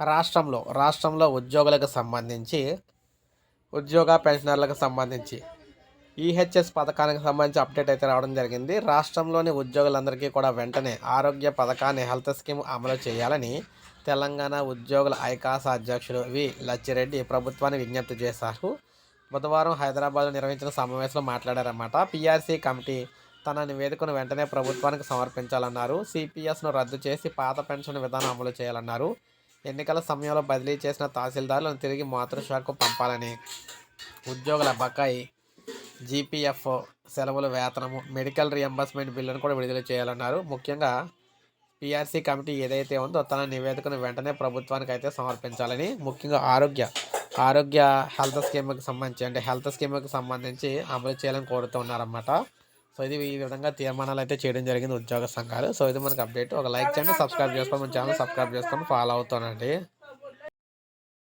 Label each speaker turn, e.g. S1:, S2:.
S1: రాష్ట్రంలో రాష్ట్రంలో ఉద్యోగులకు సంబంధించి ఉద్యోగ పెన్షనర్లకు సంబంధించి ఈహెచ్ఎస్ పథకానికి సంబంధించి అప్డేట్ అయితే రావడం జరిగింది. రాష్ట్రంలోని ఉద్యోగులందరికీ కూడా వెంటనే ఆరోగ్య పథకాన్ని హెల్త్ స్కీమ్ అమలు చేయాలని తెలంగాణ ఉద్యోగుల ఐకాస అధ్యక్షుడు వి. లచ్చిరెడ్డి ప్రభుత్వాన్ని విజ్ఞప్తి చేశారు. బుధవారం హైదరాబాద్లో నిర్వహించిన సమావేశంలో మాట్లాడారన్నమాట. పీఆర్సీ కమిటీ తన నివేదికను వెంటనే ప్రభుత్వానికి సమర్పించాలన్నారు. సిపిఎస్ను రద్దు చేసి పాత పెన్షన్ విధానం అమలు చేయాలన్నారు. ఎన్నికల సమయంలో బదిలీ చేసిన తహసీల్దారులను తిరిగి మాతృశాఖకు పంపాలని. ఉద్యోగుల బకాయి జీపీఎఫ్ సెలవుల వేతనము మెడికల్ రియంబర్స్మెంట్ బిల్లును కూడా విడుదల చేయాలన్నారు. ముఖ్యంగా పిఆర్సీ కమిటీ ఏదైతే ఉందో తన నివేదికను వెంటనే ప్రభుత్వానికి అయితే సమర్పించాలని. ముఖ్యంగా ఆరోగ్య ఆరోగ్య హెల్త్ స్కీమ్కి సంబంధించి అంటే హెల్త్ స్కీమ్కి సంబంధించి అమలు చేయాలని కోరుతున్నారన్నమాట సో ఇది ఈ విధంగా తీర్మానాలు అయితే చేయడం జరిగింది ఉద్యోగ సంఘాలు. సో ఇది మనకు అప్డేట్ ఒక లైక్ చేయండి సబ్స్క్రైబ్ చేసుకోండి. మన ఛానల్ సబ్స్క్రైబ్ చేసుకొని ఫాలో అవుతానండి.